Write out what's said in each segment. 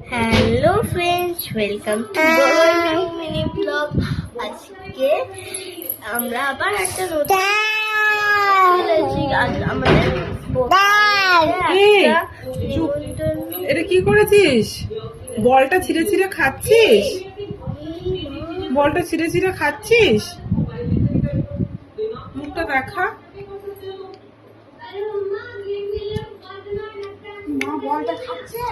Hello friends welcome to mini blog আজকে আমরা আবার একটা নতুন আজ আমাদের এটা কি করেছিস? বলটা ছিঁড়ে ছিঁড়ে খাচ্ছিস? বলটা ছিঁড়ে ছিঁড়ে খাচ্ছিস? মুখটা দেখা। মা বলটা খাচ্ছে?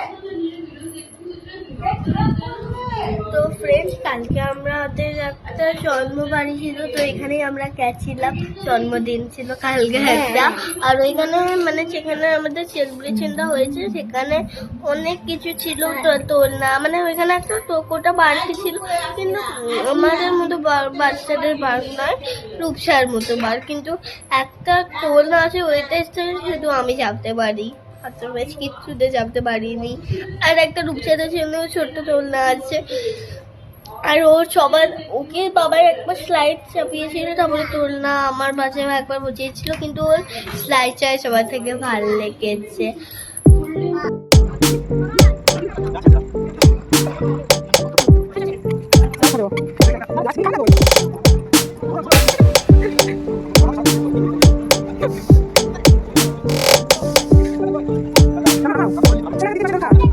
তো ফ্রেন্ডস কালকে আমাদের একটা জন্মবাড়ি ছিল তো এখানেই আমরা গেছিলাম জন্মদিন ছিল কালকে একটা। আর ওইখানে মানে যেখানে আমাদের সেলিব্রেশনটা হয়েছে সেখানে অনেক কিছু ছিল তো দোলনা মানে ওইখানে একটা টোকোটা বাড়তি ছিল কিন্তু আমাদের মতো বাচ্চাদের বার নয় রূপসার মতো বার কিন্তু একটা দোলনা আছে ওইটা শুধু আমি চাপতে পারি আদারওয়াইজ কিচ্ছুতে চাপতে পারিনি। আর একটা রূপচাঁদের জন্য ছোট্ট দোলনা আছে। আর ওর সবার, ওকে বাবার একবার স্লাইড চাপিয়েছিল, তারপরে দোলনা আমার মাঝে একবার বুঝিয়েছিল কিন্তু ওর স্লাইড চাই সবার থেকে ভালো লেগেছে। Thank you. Thank you.